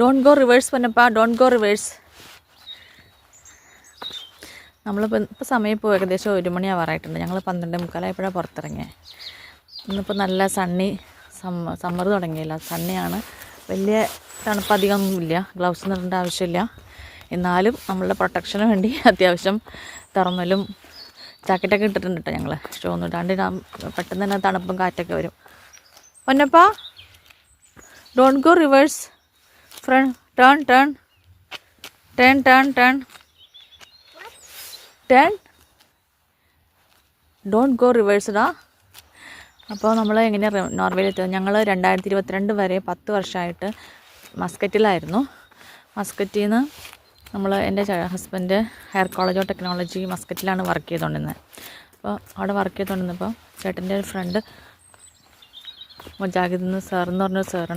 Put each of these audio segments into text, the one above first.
Don't go reverse Ponnappa don't go reverse നമ്മളിപ്പോൾ ഇപ്പോൾ സമയം ഇപ്പോൾ ഏകദേശം ഒരു മണിയാവാറായിട്ടുണ്ട് ഞങ്ങൾ പന്ത്രണ്ട് മുക്കാലായപ്പോഴാണ് പുറത്തിറങ്ങിയത് ഇന്നിപ്പോൾ നല്ല സണ്ണി സമ്മ സമ്മർ തുടങ്ങിയില്ല. സണ്ണിയാണ് വലിയ തണുപ്പ് അധികമൊന്നുമില്ല. ഗ്ലൗസ് ഇടേണ്ട ആവശ്യമില്ല. എന്നാലും നമ്മളുടെ പ്രൊട്ടക്ഷന് വേണ്ടി അത്യാവശ്യം തുറന്നലും ജാക്കറ്റൊക്കെ ഇട്ടിട്ടുണ്ട് കേട്ടോ ഞങ്ങൾ ഷോ ഒന്നും ഇടാണ്ട് പെട്ടെന്ന് തന്നെ തണുപ്പും കാറ്റൊക്കെ വരും. Ponnappa don't go reverse front turn, turn turn, turn, turn turn don't go റിവേഴ്സ്ഡാ അപ്പോൾ നമ്മൾ എങ്ങനെ നോർവേയിൽ എത്തിയത് ഞങ്ങൾ രണ്ടായിരത്തി ഇരുപത്തിരണ്ട് വരെ പത്ത് വർഷമായിട്ട് മസ്കറ്റിലായിരുന്നു. മസ്കറ്റിൽ നിന്ന് നമ്മൾ എന്റെ husband higher college of technology മസ്കറ്റിലാണ് work ചെയ്തുകൊണ്ടിരുന്നത് അപ്പോൾ അവിടെ വർക്ക് ചെയ്തുകൊണ്ടിരുന്നപ്പോൾ ചേട്ടന്റെ ഒരു ഫ്രണ്ട് മുജാഹിദ് എന്ന് സാർ എന്ന് പറഞ്ഞൊരു സാർ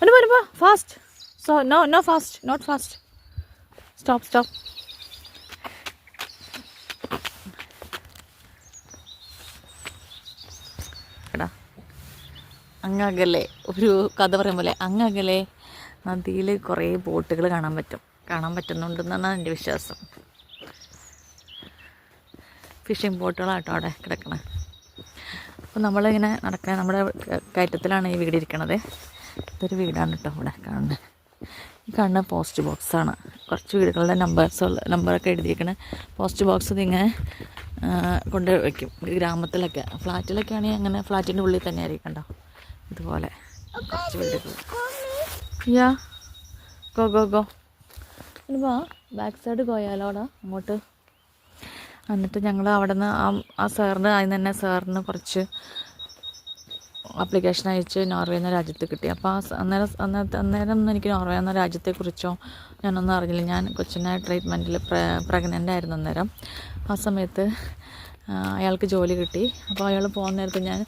വരും വരുമ്പോൾ fast so no no fast not fast stop stop എടാ അങ്ങകലെ ഒരു കഥ പറയും പോലെ അങ്ങകലെ നദിയിൽ കുറേ ബോട്ടുകൾ കാണാൻ പറ്റും. കാണാൻ പറ്റുന്നുണ്ടെന്നാണ് എന്റെ വിശ്വാസം. ഫിഷിംഗ് ബോട്ടുകളാട്ടോ അവിടെ കിടക്കണേ. അപ്പോൾ നമ്മളിങ്ങനെ നടക്കാൻ നമ്മുടെ കയറ്റത്തിലാണ് ഈ വീട് ഇരിക്കണത്. ഇതൊരു വീടാണ് കേട്ടോ ഇവിടെ കാണുന്നത് ഈ കാണുന്ന പോസ്റ്റ് ബോക്സാണ് കുറച്ച് വീടുകളുടെ നമ്പേഴ്സ് ഉള്ള നമ്പറൊക്കെ എഴുതിയിരിക്കണ പോസ്റ്റ് ബോക്സ് ഇതിങ്ങനെ കൊണ്ട് വയ്ക്കും ഗ്രാമത്തിലൊക്കെ. ഫ്ലാറ്റിലൊക്കെ ആണെങ്കിൽ അങ്ങനെ ഫ്ലാറ്റിന്റെ ഉള്ളിൽ തന്നെ ആയിരിക്കണ്ടോ കേട്ടോ. ഇതുപോലെ. കുറച്ച് വീടുകൾ യാ. Go go go. വാ. ബാക്ക് സൈഡ് പോയാലോടാ അങ്ങോട്ട്. എന്നിട്ട് ഞങ്ങൾ അവിടെ നിന്ന് ആ ആ സാറിന് അതിന് തന്നെ സാറിന് കുറച്ച് ആപ്ലിക്കേഷൻ അയച്ച് നോർവേ എന്ന രാജ്യത്ത് കിട്ടി. അപ്പോൾ ആ അന്നേരം അന്നേരത്തെ അന്നേരം ഒന്നും എനിക്ക് നോർവേ എന്ന രാജ്യത്തെക്കുറിച്ചോ ഞാനൊന്നും അറിഞ്ഞില്ല. ഞാൻ കൊച്ചിനെ ട്രീറ്റ്മെന്റിൽ പ്രഗ്നന്റ് ആയിരുന്നു അന്നേരം. ആ സമയത്ത് അയാൾക്ക് ജോലി കിട്ടി. അപ്പോൾ അയാൾ പോകുന്ന നേരത്ത് ഞാൻ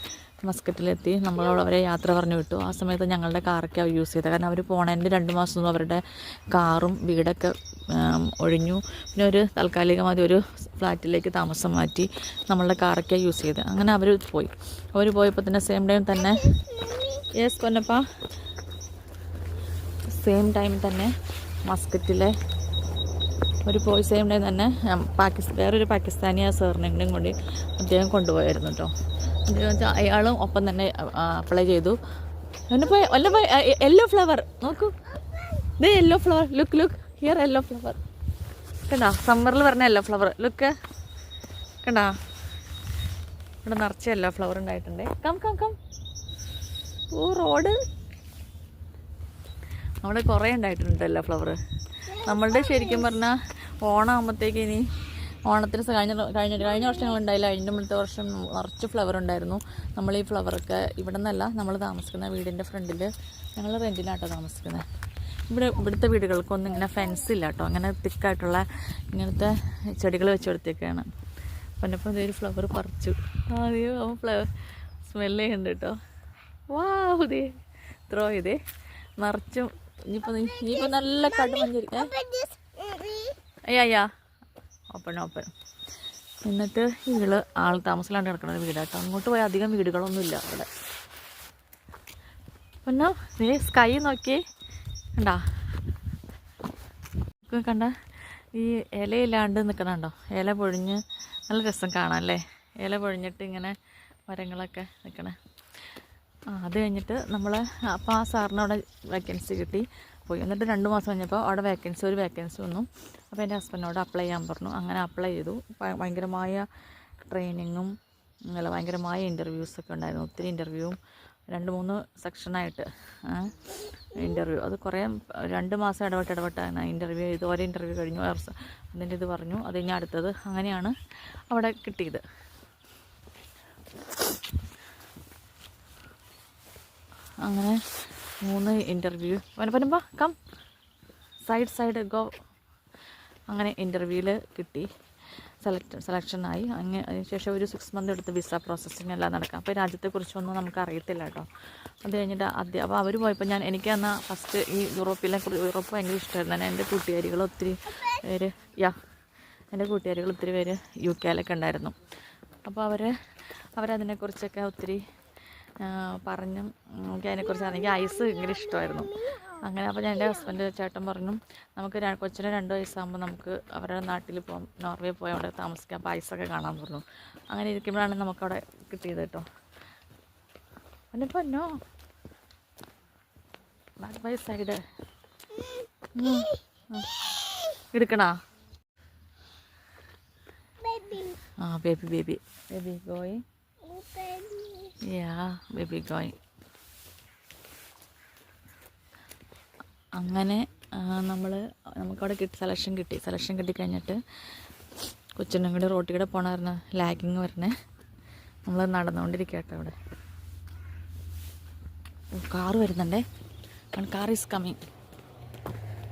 മസ്കറ്റിലെത്തി നമ്മളോട് അവരെ യാത്ര പറഞ്ഞു വിട്ടു. ആ സമയത്ത് ഞങ്ങളുടെ കാറൊക്കെ അവർ യൂസ് ചെയ്തത് കാരണം അവർ പോണതിന്റെ രണ്ട് മാസം അവരുടെ കാറും വീടൊക്കെ ഒഴിഞ്ഞു. പിന്നെ ഒരു താൽക്കാലികമായി ഒരു ഫ്ലാറ്റിലേക്ക് താമസം മാറ്റി നമ്മളുടെ കാറൊക്കെ യൂസ് ചെയ്ത്. അങ്ങനെ അവർ പോയി. അവർ പോയപ്പോൾ തന്നെ സെയിം ടൈം തന്നെ യെസ് പൊന്നപ്പ സെയിം ടൈം തന്നെ മസ്കറ്റിലെ ഒരു പോയി കൂടെ തന്നെ പാകിസ്ഥാൻ വേറൊരു പാകിസ്ഥാനി ആ സാറിനെങ്കിലും കൂടി അദ്ദേഹം കൊണ്ടുപോയായിരുന്നു കേട്ടോ അദ്ദേഹം വെച്ചാൽ അയാളും ഒപ്പം തന്നെ അപ്ലൈ ചെയ്തു. എന്നെ പോയി വല്ല പോയി യെല്ലോ ഫ്ലവർ നോക്കൂ. ഇത് yellow flower look look here yellow flower കണ്ടാ സമ്മറിൽ പറഞ്ഞ യെല്ലോ ഫ്ലവർ ലുക്ക് കണ്ടാ ഇവിടെ നിറച്ച് യെല്ലോ ഫ്ലവർ ഉണ്ടായിട്ടുണ്ട്. Come come come oh road. അവിടെ കുറേ ഉണ്ടായിട്ടുണ്ട് യെല്ലോ ഫ്ലവർ നമ്മളുടെ ശരിക്കും പറഞ്ഞാൽ ഓണമാകുമ്പോഴത്തേക്ക് ഇനി ഓണത്തിന് കഴിഞ്ഞ കഴിഞ്ഞ കഴിഞ്ഞ വർഷങ്ങൾ ഉണ്ടായില്ല. അതിന്റെ മുന്നത്തെ വർഷം നിറച്ച് ഫ്ലവർ ഉണ്ടായിരുന്നു. നമ്മൾ ഈ ഫ്ലവറൊക്കെ ഇവിടെ നിന്നല്ല നമ്മൾ താമസിക്കുന്ന വീടിന്റെ ഫ്രണ്ടിൽ ഞങ്ങൾ റെന്റിലാട്ടോ താമസിക്കുന്നത് ഇവിടെ ഇവിടുത്തെ വീടുകൾക്കൊന്നും ഇങ്ങനെ ഫെൻസ് ഇല്ല കേട്ടോ അങ്ങനെ തിക്കായിട്ടുള്ള ഇങ്ങനത്തെ ചെടികൾ വെച്ച് കൊടുത്തേക്കാണ്. പൊന്നപ്പം ഇതൊരു ഫ്ലവർ പറിച്ചു. ആദ്യം അവൻ ഫ്ലവർ സ്മെല്ലേ ഉണ്ട് കേട്ടോ വാ ഇതേ ത്രോ ഇതേ നിറച്ചും നല്ല കടുമഞ്ചേരി എന്നിട്ട് ഇവൾ ആൾ താമസിലാണ് കിടക്കുന്ന ഒരു വീടാട്ടോ. അങ്ങോട്ട് പോയാൽ അധികം വീടുകളൊന്നുമില്ല അവിടെ. പിന്നെ നീ സ്കൈ നോക്കി. കണ്ടാ? കണ്ട? ഈ ഇലയില്ലാണ്ട് നിൽക്കണുണ്ടോ ഇല പൊഴിഞ്ഞ് നല്ല രസം കാണാം അല്ലേ? ഇല പൊഴിഞ്ഞിട്ട് ഇങ്ങനെ മരങ്ങളൊക്കെ നിൽക്കണേ അത് കഴിഞ്ഞിട്ട് നമ്മൾ അപ്പോൾ ആ സാറിന് അവിടെ വേക്കൻസി കിട്ടി. പോയി. എന്നിട്ട് രണ്ട് മാസം കഴിഞ്ഞപ്പോൾ അവിടെ വേക്കൻസി ഒരു വേക്കൻസി വന്നു. അപ്പോൾ എന്റെ ഹസ്ബൻഡിനോട് അപ്ലൈ ചെയ്യാൻ പറഞ്ഞു. അങ്ങനെ അപ്ലൈ ചെയ്തു. ഭയങ്കരമായ ട്രെയിനിങ്ങും അല്ല ഭയങ്കരമായ ഇന്റർവ്യൂസ് ഒക്കെ ഉണ്ടായിരുന്നു. ഒത്തിരി ഇന്റർവ്യൂവും രണ്ട് മൂന്ന് സെക്ഷനായിട്ട് ഇന്റർവ്യൂ അത് കുറേ രണ്ട് മാസം ഇടപെട്ട് ഇടപെട്ടാണ് ഇന്റർവ്യൂ ചെയ്തു ഓരോ ഇന്റർവ്യൂ കഴിഞ്ഞു അതിന്റെ ഇത് പറഞ്ഞു. അത് കഴിഞ്ഞ് അടുത്തത് അങ്ങനെയാണ് അവിടെ കിട്ടിയത്. അങ്ങനെ മൂന്ന് ഇന്റർവ്യൂ വനപ്പനമ്പ കം സൈഡ് സൈഡ് ഗോ അങ്ങനെ ഇന്റർവ്യൂവിൽ കിട്ടി. സെലക്ട് സെലക്ഷനായി അങ്ങനെ അതിനുശേഷം ഒരു സിക്സ് മന്ത് എടുത്ത് വിസ പ്രോസസ്സിംഗ് എല്ലാം നടക്കാം. അപ്പോൾ രാജ്യത്തെക്കുറിച്ചൊന്നും നമുക്ക് അറിയത്തില്ല കേട്ടോ. അത് കഴിഞ്ഞിട്ട് ആദ്യം അപ്പോൾ അവർ പോയപ്പോൾ ഞാൻ എനിക്ക് എന്നാൽ ഫസ്റ്റ് ഈ യൂറോപ്പിലെ യൂറോപ്പ് ഭയങ്കര ഇഷ്ടമായിരുന്നു എന്റെ കൂട്ടുകാരികൾ ഒത്തിരി പേര് യാ എന്റെ കൂട്ടുകാരികൾ ഒത്തിരി പേര് യു കെയിലൊക്കെ ഉണ്ടായിരുന്നു. അപ്പോൾ അവർ അവരതിനെക്കുറിച്ചൊക്കെ ഒത്തിരി പറഞ്ഞും എനിക്ക് അതിനെക്കുറിച്ച് എനിക്ക് ഐസ് ഭയങ്കര ഇഷ്ടമായിരുന്നു. അങ്ങനെ അപ്പോൾ ഞാൻ എന്റെ ഹസ്ബൻഡ് ചേട്ടൻ പറഞ്ഞു നമുക്ക് കൊച്ചിന് രണ്ട് വയസ്സാകുമ്പോൾ നമുക്ക് അവരുടെ നാട്ടിൽ പോകാം നോർവേ പോയി അവിടെ താമസിക്കാം അപ്പോൾ ഐസൊക്കെ കാണാൻ പറഞ്ഞു. അങ്ങനെ ഇരിക്കുമ്പോഴാണ് നമുക്കവിടെ കിട്ടിയത് കേട്ടോ. പിന്നെ പൊന്നോ ബാക്ക് ബൈ സൈഡ് എടുക്കണാ? ആ baby baby baby going yeah baby going. അങ്ങനെ നമ്മൾ നമുക്കവിടെ കിട്ടി സെലക്ഷൻ കിട്ടി. സെലക്ഷൻ കിട്ടി കഴിഞ്ഞിട്ട് കൊച്ചിനും കൂടി റോട്ടിൽ കൂടെ പോണമായിരുന്നു ലാഗിങ് വരണേ നമ്മൾ നടന്നുകൊണ്ടിരിക്കുക കേട്ടോ അവിടെ കാറ് വരുന്നുണ്ടേ. കാർ ഈസ് കമ്മിങ്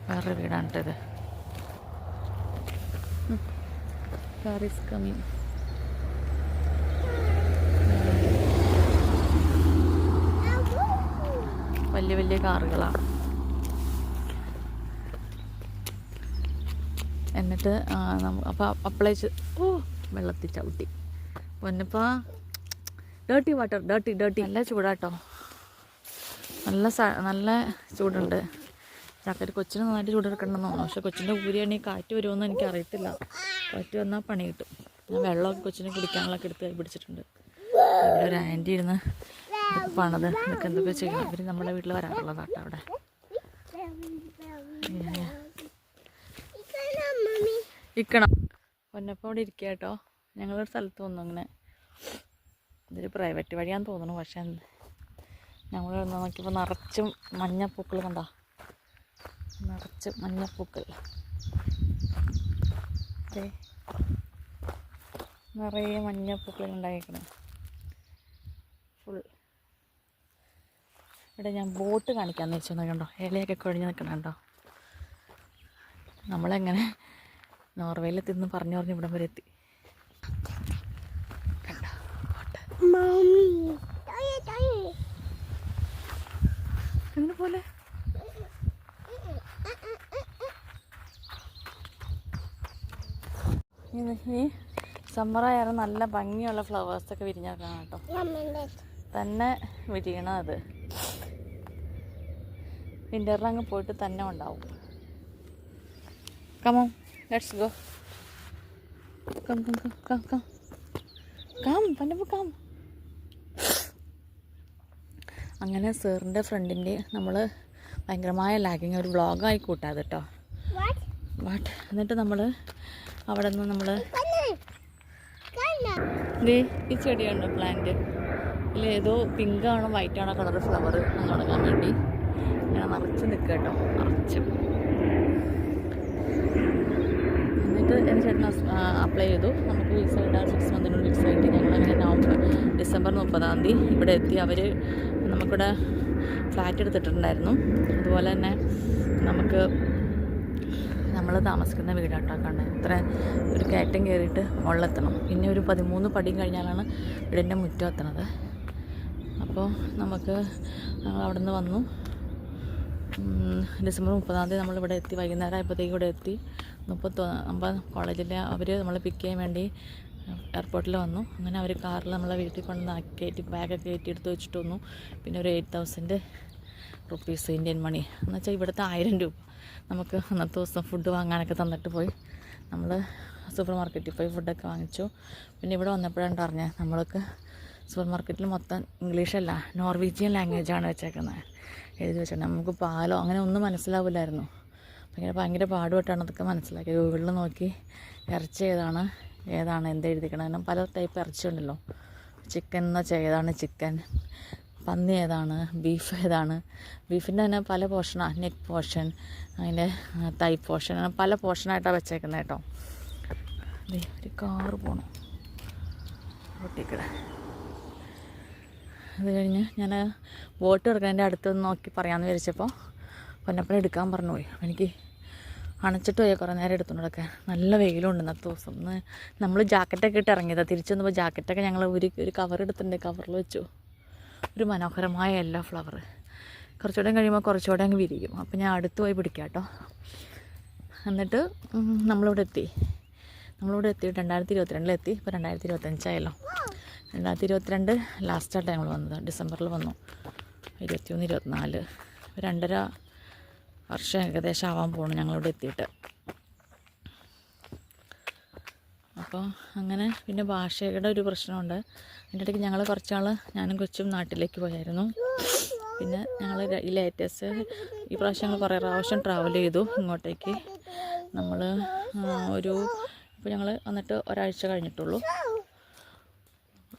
വേറൊരു വീടാണ് കേട്ടത് കാർ ഈസ് കമ്മിങ് വലിയ വലിയ കാറുകളാണ് എന്നിട്ട് അപ്പോൾ അപ്ലൈ ചെയ്ത് ഓ വെള്ളത്തിൽ ചവിട്ടി. Ponnappa dirty water dirty dirty നല്ല ചൂടാട്ടോ. നല്ല നല്ല ചൂടുണ്ട്. ചക്കര കൊച്ചിന് നന്നായിട്ട് ചൂടെടുക്കണമെന്ന് തോന്നുന്നു. പക്ഷെ കൊച്ചിന്റെ ഊരിയാണെങ്കിൽ കാറ്റ് വരുമെന്ന് എനിക്ക് അറിയത്തില്ല കാറ്റ് വന്നാൽ പണി കിട്ടും. ഞാൻ വെള്ളമൊക്കെ കൊച്ചിന് കുടിക്കാനുള്ളൊക്കെ എടുത്ത് കൈ പിടിച്ചിട്ടുണ്ട് ഒരു ആന്റി ഇരുന്ന് ഇതൊക്കെ പണത് ഇതൊക്കെ എന്തൊക്കെ ചെയ്യണം ഇവർ നമ്മളെ വീട്ടിൽ വരാറുള്ളതാട്ടോ അവിടെ. ഇക്കണം പൊന്നപ്പം അവിടെ ഇരിക്കുക കേട്ടോ ഞങ്ങളൊരു സ്ഥലത്ത് വന്നു അങ്ങനെ. ഇതൊരു പ്രൈവറ്റ് വഴിയാന്ന് തോന്നുന്നു. പക്ഷെ ഞങ്ങൾ നോക്കിയപ്പോൾ നിറച്ചും മഞ്ഞപ്പൂക്കൾ കണ്ടോ? നിറച്ച് മഞ്ഞപ്പൂക്കൾ. നിറയെ മഞ്ഞപ്പൂക്കൾ ഉണ്ടായിരിക്കണം ഇവിടെ ഞാൻ ബോട്ട് കാണിക്കാമെന്ന് വെച്ചു. കണ്ടോ? ഇലയൊക്കെ കുഴഞ്ഞ് നിൽക്കണം കണ്ടോ? നമ്മളെങ്ങനെ നോർവേയിൽ തിന്ന് പറഞ്ഞു പറഞ്ഞ് ഇവിടം വരെ എത്തി. എങ്ങനെ പോലെ? ഈ സമ്മറായാലും നല്ല ഭംഗിയുള്ള ഫ്ലവേഴ്സൊക്കെ വിരിഞ്ഞാൽ കേട്ടോ. തന്നെ വിരിയണം അത്. വിന്ററിൽ അങ്ങ് പോയിട്ട് തന്നെ ഉണ്ടാവും. Come on let's go come come come come come come come അങ്ങനെ സാറിന്റെ ഫ്രണ്ടിന്റെ നമ്മൾ ഭയങ്കരമായ ലാഗിങ് ഒരു വ്ളോഗായി കൂട്ടാതെ കേട്ടോ വാട്ട് എന്നിട്ട് നമ്മൾ അവിടെ നിന്ന് നമ്മൾ ഈ ചെടിയുണ്ട് പ്ലാന്റ് ഇതിൽ ഏതോ പിങ്കാണോ വൈറ്റാണോ വൈറ്റ് ആണോ കളർ ഫ്ലവർ തുടങ്ങാൻ വേണ്ടി. ഞാൻ നിറച്ച് നിൽക്കുക കേട്ടോ നിറച്ച് എന്നിട്ട് എന്റെ ചേട്ടൻ അപ്ലൈ ചെയ്തു. നമുക്ക് വിസ കിട്ടാൻ സിക്സ് മന്തിനുള്ള വിസ കിട്ടി ഞങ്ങൾ അങ്ങനെ നവംബർ ഡിസംബർ മുപ്പതാം തീയതി ഇവിടെ എത്തി. അവർ നമുക്കിവിടെ ഫ്ലാറ്റ് എടുത്തിട്ടുണ്ടായിരുന്നു. അതുപോലെ തന്നെ നമുക്ക് നമ്മൾ താമസിക്കുന്ന വീടാട്ടോ കണ്ടത് ഇത്ര ഒരു കയറ്റം കയറിയിട്ട് മുകളിലെത്തണം. പിന്നെ ഒരു പതിമൂന്ന് പടിയും കഴിഞ്ഞാലാണ് വീടിന്റെ മുറ്റം എത്തണത്. അപ്പോൾ നമുക്ക് ഞങ്ങൾ അവിടെ നിന്ന് വന്നു. ഡിസംബർ മുപ്പതാം തീയതി നമ്മളിവിടെ എത്തി വൈകുന്നേരം ആയപ്പോഴത്തേക്ക് ഇവിടെ എത്തി. മുപ്പത്തൊ നമ്മൾ കോളേജിൽ അവർ നമ്മളെ പിക്ക് ചെയ്യാൻ വേണ്ടി എയർപോർട്ടിൽ വന്നു. അങ്ങനെ അവർ കാറിൽ നമ്മളെ വീട്ടിൽ കൊണ്ട് കയറ്റി ബാഗൊക്കെ കയറ്റി എടുത്ത് വെച്ചിട്ട് വന്നു. പിന്നെ ഒരു eight thousand rupees Indian money എന്ന് വെച്ചാൽ ഇവിടുത്തെ ആയിരം രൂപ നമുക്ക് അന്നത്തെ ദിവസം ഫുഡ് വാങ്ങാനൊക്കെ തന്നിട്ട് പോയി. നമ്മൾ സൂപ്പർ മാർക്കറ്റിൽ പോയി ഫുഡൊക്കെ വാങ്ങിച്ചു. പിന്നെ ഇവിടെ വന്നപ്പോഴാണ് അറിഞ്ഞത് നമ്മൾക്ക് സൂപ്പർ മാർക്കറ്റിൽ മൊത്തം ഇംഗ്ലീഷല്ല നോർവീജിയൻ ലാംഗ്വേജാണ് വെച്ചേക്കുന്നത് എഴുതി വെച്ചിട്ടുണ്ട് നമുക്ക് പാലോ അങ്ങനെ ഒന്നും മനസ്സിലാവില്ലായിരുന്നു. ഭയങ്കര ഭയങ്കര പാടുപെട്ടാണ് അതൊക്കെ മനസ്സിലാക്കി ഗൂഗിളിൽ നോക്കി ഇറച്ചി ഏതാണ് ഏതാണ് എന്ത് എഴുതിക്കണം. പല ടൈപ്പ് ഇറച്ചി ഉണ്ടല്ലോ. ചിക്കൻ എന്ന് വെച്ചാൽ ഏതാണ് ചിക്കൻ? പന്നി ഏതാണ്? ബീഫ് ഏതാണ്? ബീഫിന്റെ തന്നെ പല പോർഷനാണ് നെക്ക് പോർഷൻ അതിന്റെ തൈ പോർഷൻ അങ്ങനെ പല പോർഷനായിട്ടാണ് വെച്ചേക്കുന്നത് കേട്ടോ. ഒരു കാറ് പോകണം റോട്ടിക്കടെ അത് കഴിഞ്ഞ് ഞാൻ ബോട്ട് എടുക്കുന്നതിന്റെ അടുത്തൊന്ന് നോക്കി പറയാമെന്ന് വിചാരിച്ചപ്പോൾ പൊന്നപ്പനെ എടുക്കാൻ പറഞ്ഞു പോയി. എനിക്ക് അണച്ചിട്ട് പോയി കുറേ നേരം എടുത്തുകൊണ്ടൊക്കെ. നല്ല വെയിലുണ്ട് ഇന്നത്തെ ദിവസം. ഇന്ന് നമ്മൾ ജാക്കറ്റൊക്കെ ഇട്ട് ഇറങ്ങിയതാണ് തിരിച്ചു വന്നപ്പോൾ ജാക്കറ്റൊക്കെ ഞങ്ങൾ ഒരു ഒരു കവർ എടുത്തിട്ടുണ്ട്. കവറിൽ വെച്ചു. ഒരു മനോഹരമായ എല്ലാ ഫ്ലവർ കുറച്ചുകൂടെ കഴിയുമ്പോൾ കുറച്ചുകൂടെ അങ്ങ് വിരിക്കും അപ്പോൾ ഞാൻ അടുത്ത് പോയി പിടിക്കാം കേട്ടോ എന്നിട്ട് നമ്മളിവിടെ എത്തി. നമ്മളിവിടെ എത്തി. രണ്ടായിരത്തി ഇരുപത്തിരണ്ടിലെത്തി ഇപ്പോൾ രണ്ടായിരത്തി ഇരുപത്തഞ്ചായല്ലോ രണ്ടായിരത്തി ഇരുപത്തിരണ്ട് ലാസ്റ്റായിട്ടാണ് ഞങ്ങൾ വന്നത്. ഡിസംബറിൽ വന്നു. ഇരുപത്തിയൊന്ന് ഇരുപത്തിനാല്. രണ്ടര വർഷം ഏകദേശം ആവാൻ പോകണം ഞങ്ങളിവിടെ എത്തിയിട്ട്. അപ്പോൾ അങ്ങനെ പിന്നെ ഭാഷയുടെ ഒരു പ്രശ്നമുണ്ട്. അതിന്റെ ഇടയ്ക്ക് ഞങ്ങൾ കുറച്ച് നാൾ ഞാനും കൊച്ചും നാട്ടിലേക്ക് പോയായിരുന്നു. പിന്നെ ഞങ്ങൾ ഈ ലേറ്റസ്റ്റ് ഈ പ്രാവശ്യം ഞങ്ങൾ കുറേ പ്രാവശ്യം ട്രാവൽ ചെയ്തു ഇങ്ങോട്ടേക്ക്. നമ്മൾ ഒരു ഇപ്പോൾ ഞങ്ങൾ വന്നിട്ട് ഒരാഴ്ച കഴിഞ്ഞിട്ടുള്ളൂ.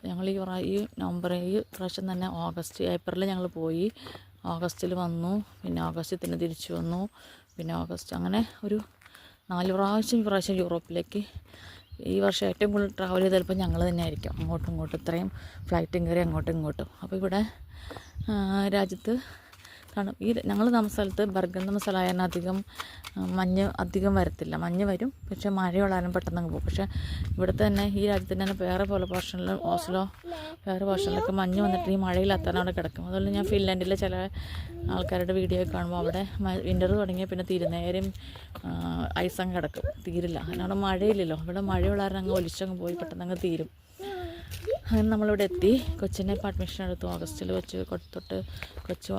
ഞങ്ങൾ ഈ ഈ നവംബർ ഈ പ്രാവശ്യം തന്നെ ഓഗസ്റ്റ് ഏപ്രിലിൽ ഞങ്ങൾ പോയി. ഓഗസ്റ്റിൽ വന്നു പിന്നെ ഓഗസ്റ്റിൽ തന്നെ തിരിച്ചു വന്നു. പിന്നെ ഓഗസ്റ്റ് അങ്ങനെ ഒരു നാല് പ്രാവശ്യം പ്രാവശ്യം യൂറോപ്പിലേക്ക്. ഈ വർഷം ഏറ്റവും കൂടുതൽ ട്രാവൽ ചെയ്ത് ചിലപ്പോൾ ഞങ്ങൾ തന്നെ ആയിരിക്കും. അങ്ങോട്ടും ഇങ്ങോട്ടും ഇത്രയും ഫ്ലൈറ്റും കയറി അങ്ങോട്ടും ഇങ്ങോട്ടും. അപ്പോൾ ഇവിടെ രാജ്യത്ത് തണു ഈ ഞങ്ങൾ താമസ സ്ഥലത്ത് ബർഗന്ധ ആയാലും അധികം മഞ്ഞ് അധികം വരത്തില്ല. മഞ്ഞ് വരും പക്ഷേ മഴയുള്ളാലും പെട്ടെന്ന് അങ്ങ് പോകും. പക്ഷേ ഇവിടുത്തെ തന്നെ ഈ രാജ്യത്ത് തന്നെ വേറെ പോലെ പോർഷനിൽ ഓസ്ലോ വേറെ പോർഷനിലൊക്കെ മഞ്ഞ് വന്നിട്ട് ഈ മഴയിൽ അവിടെ കിടക്കും. അതുപോലെ ഞാൻ ഫിൻലാൻഡിലെ ചില ആൾക്കാരുടെ വീഡിയോ ഒക്കെ കാണുമ്പോൾ അവിടെ വിന്റർ തുടങ്ങിയ പിന്നെ തീരുന്നേരം ഐസങ്ങ് കിടക്കും. തീരില്ല. അതിനവിടെ മഴയില്ലല്ലോ. ഇവിടെ കാരണം അങ്ങ് ഒലിച്ചങ്ങ് പോയി പെട്ടെന്ന് അങ്ങ് തീരും. അങ്ങനെ നമ്മളിവിടെ എത്തി. കൊച്ചിനെ അഡ്മിഷൻ എടുത്തു. ഓഗസ്റ്റിൽ വെച്ച് കൊടുത്തിട്ട് കൊച്ചു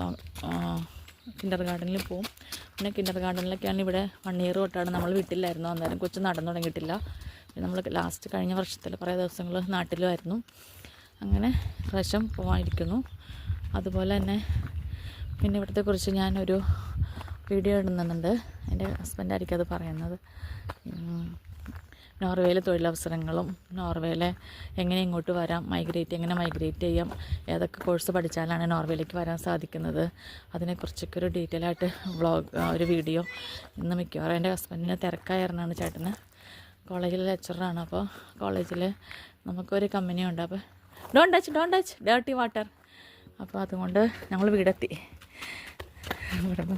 കിൻഡർ ഗാർഡനിൽ പോവും. പിന്നെ കിൻഡർ ഗാർഡനിലൊക്കെയാണ് ഇവിടെ വൺ ഇയർ തൊട്ടാണ് നമ്മൾ വീട്ടിലായിരുന്നു അന്നേരം കൊച്ചു നടന്നു തുടങ്ങിയിട്ടില്ല. നമ്മൾ ലാസ്റ്റ് കഴിഞ്ഞ വർഷത്തിൽ കുറേ ദിവസങ്ങൾ നാട്ടിലുമായിരുന്നു അങ്ങനെ പ്രാവശ്യം പോകാനിരിക്കുന്നു അതുപോലെ തന്നെ പിന്നെ ഇവിടുത്തെ കുറിച്ച് ഞാനൊരു വീഡിയോ ഇടുന്നുണ്ട്. എന്റെ ഹസ്ബൻഡായിരിക്കും അത് പറയുന്നത്. നോർവേയിലെ തൊഴിലവസരങ്ങളും നോർവേയിലെ എങ്ങനെ ഇങ്ങോട്ട് വരാം മൈഗ്രേറ്റ് എങ്ങനെ മൈഗ്രേറ്റ് ചെയ്യാം ഏതൊക്കെ കോഴ്സ് പഠിച്ചാലാണ് നോർവേയിലേക്ക് വരാൻ സാധിക്കുന്നത്. അതിനെക്കുറിച്ചൊക്കെ ഒരു ഡീറ്റെയിൽ ആയിട്ട് വ്ളോഗ് ഒരു വീഡിയോ ഇന്ന് മിക്കവാറും എന്റെ ഹസ്ബൻഡിന് തിരക്കായിരുന്നാണ് ചേട്ടന്. കോളേജിലെ ലെക്ചറാണ് അപ്പോൾ കോളേജിൽ നമുക്കൊരു കമ്പനി ഉണ്ട്. അപ്പോൾ don't touch don't touch dirty water അപ്പോൾ അതുകൊണ്ട് ഞങ്ങൾ വീടെത്തി. ഇവിടുന്ന്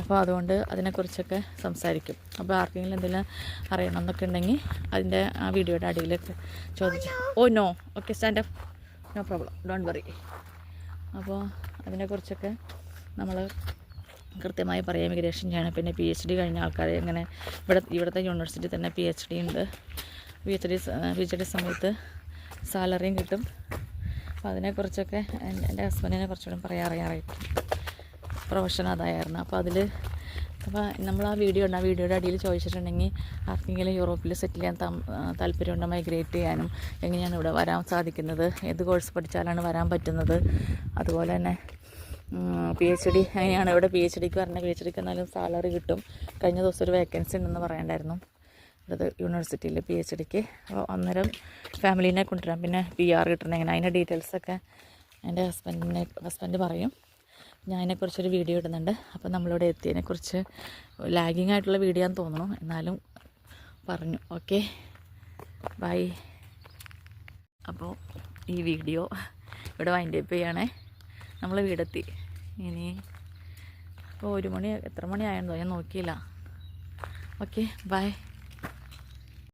അപ്പോൾ അതുകൊണ്ട് അതിനെക്കുറിച്ചൊക്കെ സംസാരിക്കും. അപ്പോൾ ആർക്കെങ്കിലും എന്തെങ്കിലും അറിയണമെന്നൊക്കെ ഉണ്ടെങ്കിൽ അതിന്റെ ആ വീഡിയോയുടെ അടിയിലൊക്കെ ചോദിച്ചു. ഓ no. Okay stand up no problem. Don't worry അപ്പോൾ അതിനെക്കുറിച്ചൊക്കെ നമ്മൾ കൃത്യമായി പറയാം. ഇമിഗ്രേഷൻ ചെയ്യണം പിന്നെ പി എച്ച് ഡി കഴിഞ്ഞ ആൾക്കാരെ ഇങ്ങനെ ഇവിടെ ഇവിടുത്തെ യൂണിവേഴ്സിറ്റി തന്നെ പി എച്ച് ഡി ഉണ്ട്. P H D P H D സമയത്ത് സാലറിയും കിട്ടും. അപ്പോൾ അതിനെക്കുറിച്ചൊക്കെ എന്റെ ഹസ്ബൻഡിനെ കുറച്ചുകൂടി പറയാൻ അറിയാറായിട്ട്. പ്രൊഫഷൻ അതായിരുന്നു അപ്പോൾ അതിൽ അപ്പോൾ നമ്മൾ ആ വീഡിയോ ഉണ്ട്. ആ വീഡിയോയുടെ അടിയിൽ ചോദിച്ചിട്ടുണ്ടെങ്കിൽ ആർക്കെങ്കിലും യൂറോപ്പിൽ സെറ്റിൽ ചെയ്യാൻ താല്പര്യമുണ്ടോ മൈഗ്രേറ്റ് ചെയ്യാനും? എങ്ങനെയാണ് ഇവിടെ വരാൻ സാധിക്കുന്നത് ഏത് കോഴ്സ് പഠിച്ചാലാണ് വരാൻ പറ്റുന്നത്? അതുപോലെ തന്നെ പി എച്ച് ഡി എങ്ങനെയാണ് ഇവിടെ പി എച്ച് ഡിക്ക് പറഞ്ഞാൽ പി എച്ച് ഡിക്ക് എന്നാലും സാലറി കിട്ടും. കഴിഞ്ഞ ദിവസം ഒരു വേക്കൻസി ഉണ്ടെന്ന് പറയണ്ടായിരുന്നു. ഇവിടുത്തെ യൂണിവേഴ്സിറ്റിയിൽ പി എച്ച് ഡിക്ക് അപ്പോൾ അന്നേരം ഫാമിലീനെ കൊണ്ടുവരാം. പിന്നെ പി ആർ കിട്ടണം. എങ്ങനെ അതിന്റെ ഡീറ്റെയിൽസൊക്കെ എന്റെ ഹസ്ബൻഡിനെ ഹസ്ബൻഡ് പറയും. ഞാൻ അതിനെക്കുറിച്ചൊരു വീഡിയോ ഇടുന്നുണ്ട്. അപ്പോൾ നമ്മളിവിടെ എത്തിയതിനെക്കുറിച്ച് ലാഗിങ് ആയിട്ടുള്ള വീഡിയോ ആണെന്ന് തോന്നുന്നു. എന്നാലും പറഞ്ഞു. ഓക്കെ. ബൈ. അപ്പോൾ ഈ വീഡിയോ ഇവിടെ വൈൻഡ് അപ്പ് ചെയ്യണേ. നമ്മൾ വീടെത്തി. ഇനി ഇപ്പോൾ ഒരു മണി എത്ര മണിയായെന്നോ ഞാൻ നോക്കിയില്ല. ഓക്കെ. ബൈ.